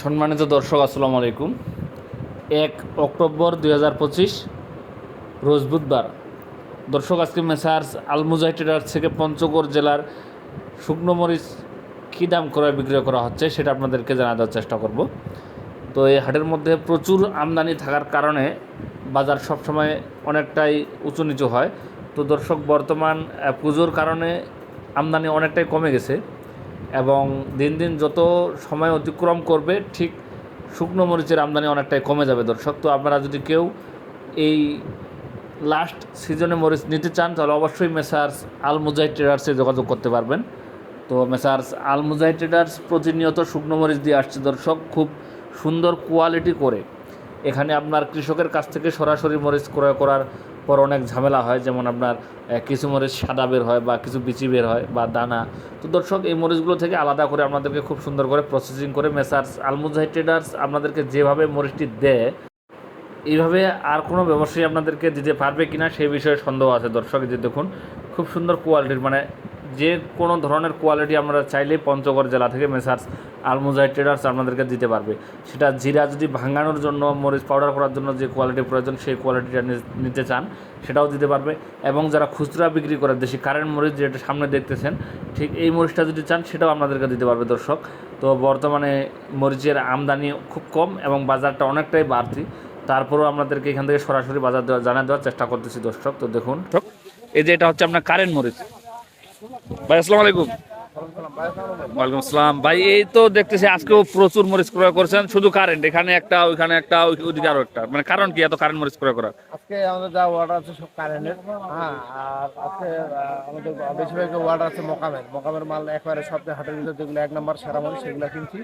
সম্মানিত দর্শক, আসসালামু আলাইকুম। এক অক্টোবর দুই হাজার পঁচিশ, রোজ বুধবার। দর্শক, আজকে মেসার্স আলমুজাই ট্রেডার্স থেকে পঞ্চগড় জেলার শুকনো মরিচ কী দাম ক্রয় বিক্রয় করা হচ্ছে সেটা আপনাদেরকে জানা দেওয়ার চেষ্টা করব। তো এই হাটের মধ্যে প্রচুর আমদানি থাকার কারণে বাজার সবসময় অনেকটাই উঁচু নিচু হয়। তো দর্শক, বর্তমান পুজোর কারণে আমদানি অনেকটাই কমে গেছে। এবং দিন দিন যত সময় অতিক্রম করবে, ঠিক শুকনো মরিচের আমদানি অনেকটাই কমে যাবে, দর্শক। তো আপনারা যদি কেউ এই লাস্ট সিজনে মরিচ নিতে চান, তাহলে অবশ্যই মেসার্স আল মুজাই ট্রেডার্সে যোগাযোগ করতে পারবেন। তো মেসার্স আল মুজাই ট্রেডার্স প্রতিনিয়ত শুকনো মরিচ দিয়ে আসছে, দর্শক। খুব সুন্দর কোয়ালিটি করে। এখানে আপনার কৃষকের কাছ থেকে সরাসরি মরিচ ক্রয় করার পর অনেক ঝামেলা হয়, যেমন আপনার কিছু মরিচ সাদা বের হয় বা কিছু বিচি বের হয় বা দানা। তো দর্শক, এই মরিচগুলো থেকে আলাদা করে আপনাদেরকে খুব সুন্দর করে প্রসেসিং করে মেসার্স ট্রেডার্স আপনাদেরকে যেভাবে মরিচটি দেয়, এইভাবে আর কোনো ব্যবসায়ী আপনাদেরকে দিতে পারবে কিনা সেই বিষয়ে সন্দেহ আছে দর্শক যে দেখুন, খুব সুন্দর কোয়ালিটির মানে যে কোনো ধরনের কোয়ালিটি আপনারা চাইলেই পঞ্চগড় জেলা থেকে মেসার্স আলমুজাই ট্রেডার্স আপনাদেরকে দিতে পারবে। সেটা জিরা যদি ভাঙানোর জন্য, মরিচ পাউডার করার জন্য যে কোয়ালিটি প্রয়োজন, সেই কোয়ালিটিটা নিতে চান, সেটাও দিতে পারবে। এবং যারা খুচরা বিক্রি করে, দেশি কারেন্ট মরিচ যেটা সামনে দেখতেছেন, ঠিক এই মরিচটা যদি চান, সেটাও আপনাদেরকে দিতে পারবে দর্শক। তো বর্তমানে মরিচের আমদানি খুব কম এবং বাজারটা অনেকটাই বাড়তি। তারপরেও আপনাদেরকে এখান থেকে সরাসরি বাজার দেওয়া জানা দেওয়ার চেষ্টা করতেছি দর্শক। তো দেখুন, এই যে এটা হচ্ছে আপনার কারেন্ট মরিচ। ভাই আসসালামু আলাইকুম। ওয়ালাইকুম আসসালাম। ভাই এই তো দেখতেছি আজকেও প্রচুর মরিচ ক্রয় করছেন। শুধু কারেন্ট এখানে একটা ওইখানে একটা ওই- ওইদিকে আরও একটা। মানে কারণ কি এত কারেন্ট মরিচ ক্রয় করা আজকে আমাদের যা অর্ডার আছে সব কারেন্টের হ্যাঁ আর আজকে আমাদের বেশিরভাগ অর্ডার আছে মকামের। মকামের মাল একবারে সপ্তাহে হাটের ভিতরে যেগুলো এক নম্বর সেরা মরিচ সেগুলো কিনছি।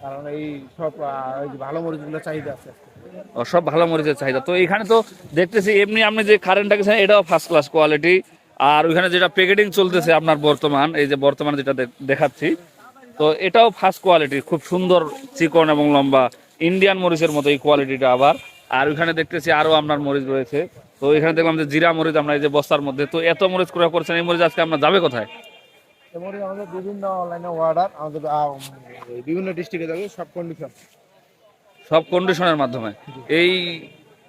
কারণ এই সব ওই যে ভালো মরিচগুলো চাহিদা আছে ও, সব ভালো মরিচের চাহিদা। তো এখানে তো দেখতেছি এমনি আপনি যে কারেন্টটা এটাও ফার্স্ট ক্লাস কোয়ালিটি আর ওইখানে যেটা প্যাকেটিং চলতেছে আপনার বর্তমান এই যে বর্তমানে যেটা দেখাচ্ছি তো এটাও ফার্স্ট কোয়ালিটি খুব সুন্দর চিকন এবং লম্বা ইন্ডিয়ান মরিচের মতো এই কোয়ালিটিটা আবার। আর ওইখানে দেখতেছি আরও আপনার মরিচ রয়েছে। তো এখানে দেখলাম যে জিরা মরিচ আমরা এই যে বস্তার মধ্যে তো এত মরিচ ক্রয় করছেন এই মরিচ আজকে আপনার যাবে কোথায়? আমাদের বিভিন্ন অনলাইনে অর্ডার আমাদের বিভিন্ন ডিস্ট্রিক্টে যাবে সব কন্ডিশন সব কন্ডিশনের মাধ্যমে। এই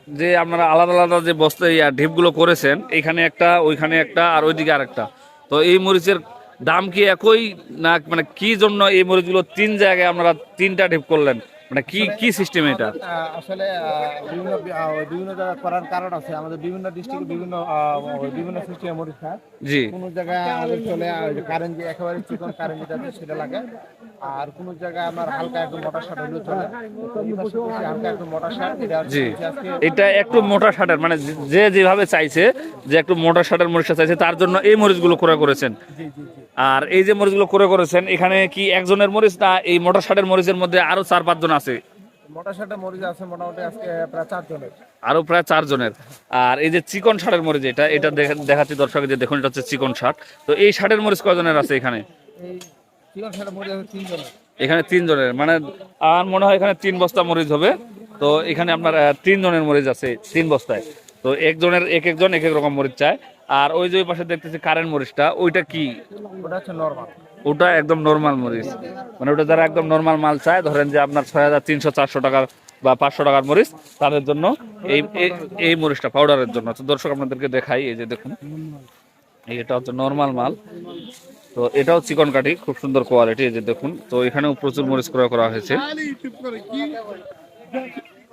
যে আপনারা আলাদা আলাদা যে বস্তা, ইয়া, ঢিপগুলো করেছেন, এখানে একটা, ওইখানে একটা, আর ওইদিকে আরেকটা। তো এই মরিচের দাম কি একই, না মানে কি জন্য এই মরিচগুলো তিন জায়গায় আপনারা তিনটা ঢিপ করলেন? মানে কি কি সিস্টেম এটা? আসলে বিভিন্ন বিভিন্ন জায়গায় করার কারণ আছে। আমাদের বিভিন্ন ডিস্ট্রিক্টে বিভিন্ন বিভিন্ন সিস্টেমে মরিচ খায় জি। কোন জায়গায় চলে কারেন্ট যে একেবারে চিকন কারেন্ট যেটা সেটা লাগে। আর কোন জায়গায় আমার হালকা একটু মোটা শার্ট হলেও চলে। হালকা একটু মোটা শার্ট এটা জি। এটা একটু মোটা শার্টের মানে যে যেভাবে চাইছে যে একটু মোটা শার্টের মরিচটা চাইছে তার জন্য এই মরিচগুলো ক্রয় করেছেন। জি জি জি। আর এই যে মরিচগুলো ক্রয় করেছেন এখানে কি একজনের মরিচ না এই মোটা শার্টের মরিচের মধ্যে আরও চার পাঁচজন আছে? প্রায় চারজনের। আরও আর এই যে চিকন মরিচ এটা এটা দেখা- দেখাচ্ছি দর্শক যে দেখুন এটা হচ্ছে চিকন শার্ট তো এই শার্টের মরিচ কয়জনের আছে এখানে? এখানে মানে আমার মনে হয় এখানে তিন বস্তা মরিচ হবে। তো এখানে আপনার তিন জনের মরিচ আছে তিন বস্তায়। তো একজনের এক একজন এক এক রকম মরিচ চায়। আর ওই যে ওই পাশে দেখতেছি কারেন্ট মরিচটা ওইটা কি? ওটা হচ্ছে নর্মাল ওটা একদম নর্মাল মরিচ। মানে ওটা যারা একদম নর্মাল মাল চায় ধরেন যে আপনার ছয় হাজার তিনশো চারশো টাকার বা পাঁচশো টাকার মরিচ তাদের জন্য এই এই- মরিচটা পাউডারের জন্য। তো দর্শক আপনাদেরকে দেখাই এই যে দেখুন। এটা হচ্ছে নর্মাল মাল। তো এটাও চিকন কাঠি খুব সুন্দর কোয়ালিটি এই যে দেখুন। তো এখানেও প্রচুর মরিচ ক্রয় করা হয়েছে।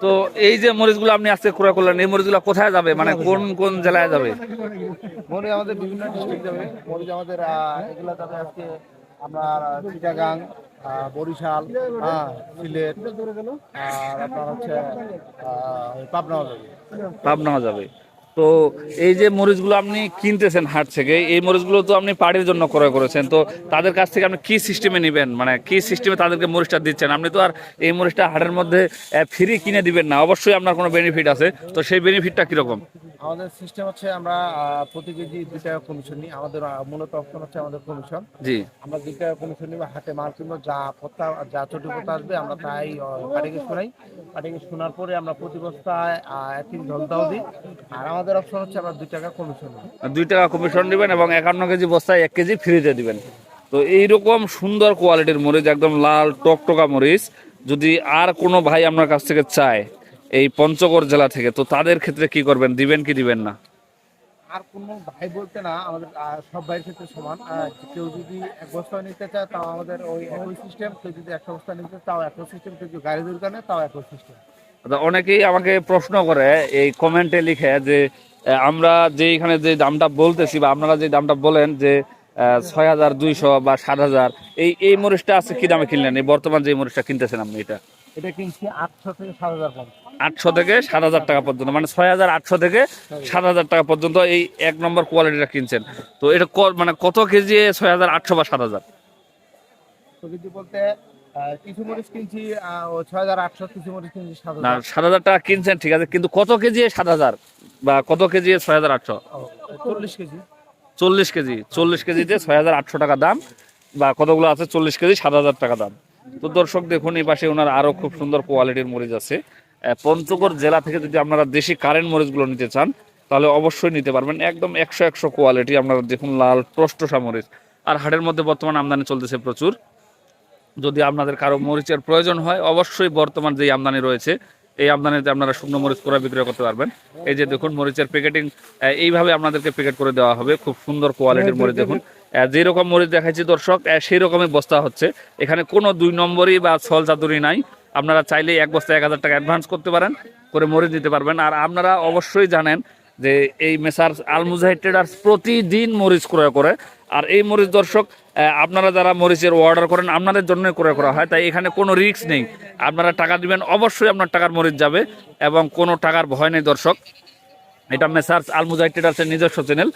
তো এই যে মরিচগুলো আপনি আজকে ক্রয় করলেন এই মরিচগুলো কোথায় যাবে? মানে কোন কোন জেলায় যাবে? মরিচ আমাদের বিভিন্ন ডিস্ট্রিক্ট যাবে। মরিচ আমাদের এগুলা যাবে আজকে আপনার চিটাগাং বরিশাল হ্যাঁ সিলেট আর আপনার হচ্ছে পাবনাও যাবে। পাবনাও যাবে। তো এই যে মরিচগুলো আপনি কিনতেছেন হাট থেকে, এই মরিচগুলো তো আপনি পাড়ির জন্য ক্রয় করেছেন। তো তাদের কাছ থেকে আপনি কি সিস্টেমে নেবেন? মানে কি সিস্টেমে তাদেরকে মরিচটা দিচ্ছেন? আপনি তো আর এই মরিচটা হাটের মধ্যে ফ্রি কিনে দিবেন না। অবশ্যই আপনার কোনো বেনিফিট আছে। তো সেই বেনিফিটটা কীরকম? আমাদের সিস্টেম হচ্ছে আমরা প্রতি কেজি দুই টাকা কমিশন নিই। আমাদের মূলত অপশন হচ্ছে আমাদের কমিশন জি। আমরা দুই টাকা কমিশন নিব হাটে মাল কিনবো যা পত্তা যা চটি পত্তা আসবে আমরা তাই কাটিকে শোনাই। কাটিকে শোনার পরে আমরা প্রতি বস্তায় এক কেজি জলদাও দিই। আর আমাদের অপশন হচ্ছে আমরা দুই টাকা কমিশন নিই। দুই টাকা কমিশন দিবেন এবং একান্ন কেজি বস্তায় এক কেজি ফ্রিতে দিবেন। তো তো এইরকম সুন্দর কোয়ালিটির মরিচ একদম লাল টকটকা মরিচ যদি আর কোনো ভাই আপনার কাছ থেকে চায় এই পঞ্চগড় জেলা থেকে তো তাদের ক্ষেত্রে কি করবেন? দিবেন কি দিবেন না? আর কোনো ভাই বলতে না আমাদের সব ভাইয়ের ক্ষেত্রে সমান। কেউ যদি এক বস্তা নিতে চায় তাও আমাদের ওই একই সিস্টেম কেউ যদি একশো বস্তা নিতে তাও একই সিস্টেম কেউ যদি গাড়ি দরকার নেই তাও একই সিস্টেম অনেকেই আমাকে প্রশ্ন করে এই কমেন্টে লিখে যে আমরা যে এখানে যে দামটা বলতেছি বা আপনারা যে দামটা বলেন যে ছয় হাজার দুইশো বা সাত হাজার এই এই মরিচটা আছে কি দামে কিনলেন? এই বর্তমান যে মরিচটা কিনতেছেন আপনি এটা? এটা কিনছি আটশো থেকে সাত হাজার আটশো থেকে সাত হাজার টাকা পর্যন্ত মানে ছয় হাজার আটশো থেকে সাত হাজার টাকা পর্যন্ত এই এক নম্বর কোয়ালিটিটা কিনছেন। তো এটা মানে কত কেজি ছয় হাজার আটশো বা সাত হাজার? বলতে কিছু মরিচ কিনছি ছয় হাজার আটশো কিছু মরিচ কিনছি সাত হাজার। টাকা কিনছেন ঠিক আছে কিন্তু কত কেজি সাত হাজার বা কত কেজি ছয় হাজার আটশো? চল্লিশ কেজি। চল্লিশ কেজি চল্লিশ কেজিতে ছয় হাজার আটশো টাকা দাম বা কতগুলো আছে চল্লিশ কেজি সাত হাজার টাকা দাম। তো দর্শক দেখুন এই পাশে ওনার আরও খুব সুন্দর কোয়ালিটির মরিচ আছে। পঞ্চগড় জেলা থেকে যদি আপনারা দেশি কারেন্ট মরিচগুলো নিতে চান তাহলে অবশ্যই নিতে পারবেন। একদম একশো একশো কোয়ালিটি আপনারা দেখুন লাল টষ্টসা মরিচ। আর হাটের মধ্যে বর্তমান আমদানি চলতেছে প্রচুর। যদি আপনাদের কারও মরিচের প্রয়োজন হয় অবশ্যই বর্তমান যেই আমদানি রয়েছে এই আমদানিতে আপনারা শুকনো মরিচ করে বিক্রয় করতে পারবেন। এই যে দেখুন মরিচের প্যাকেটিং এইভাবে আপনাদেরকে প্যাকেট করে দেওয়া হবে। খুব সুন্দর কোয়ালিটির মরিচ দেখুন। আহ, যে রকম মরিচ দেখাচ্ছি দর্শক সেই রকমই বস্তা হচ্ছে। এখানে কোনো দুই নম্বরই বা ছল চাতুরি নাই। আপনারা চাইলে এক বস্তা এক হাজার টাকা অ্যাডভান্স করতে পারেন, করে মরিচ দিতে পারবেন। আর আপনারা অবশ্যই জানেন যে এই মেসার আলমুজাহিদ ট্রেডার্স প্রতিদিন মরিচ ক্রয় করে। আর এই মরিচ দর্শক আপনারা যারা মরিচের অর্ডার করেন, আপনাদের জন্য ক্রয় করা হয়। তাই এখানে কোনো রিস্ক নেই। আপনারা টাকা দিবেন, অবশ্যই আপনার টাকার মরিচ যাবে এবং কোনো টাকার ভয় নেই দর্শক। এটা মেসার্স আলমুজাহিদ ট্রেডার্সের নিজস্ব চ্যানেল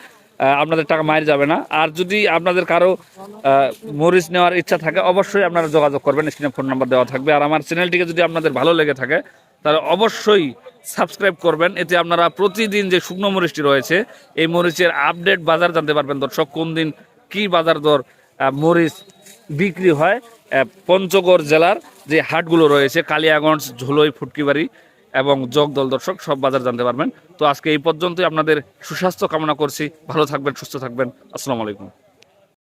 আপনাদের টাকা মায়ের যাবে না। আর যদি আপনাদের কারও মরিচ নেওয়ার ইচ্ছা থাকে, অবশ্যই আপনারা যোগাযোগ করবেন। স্ক্রিনে ফোন নাম্বার দেওয়া থাকবে। আর আমার চ্যানেলটিকে যদি আপনাদের ভালো লেগে থাকে, তাহলে অবশ্যই সাবস্ক্রাইব করবেন। এতে আপনারা প্রতিদিন যে শুকনো মরিচটি রয়েছে, এই মরিচের আপডেট বাজার জানতে পারবেন। দর্শক, কোন দিন কি বাজার দর মরিচ বিক্রি হয় পঞ্চগড় জেলার যে হাটগুলো রয়েছে, কালিয়াগঞ্জ, ঝোলই, ফুটকিবাড়ি এবং যোগদল দর্শক, সব বাজার জানতে পারবেন। তো আজকে এই পর্যন্তই। আপনাদের সুস্বাস্থ্য কামনা করছি। ভালো থাকবেন, সুস্থ থাকবেন। আসসালামু আলাইকুম।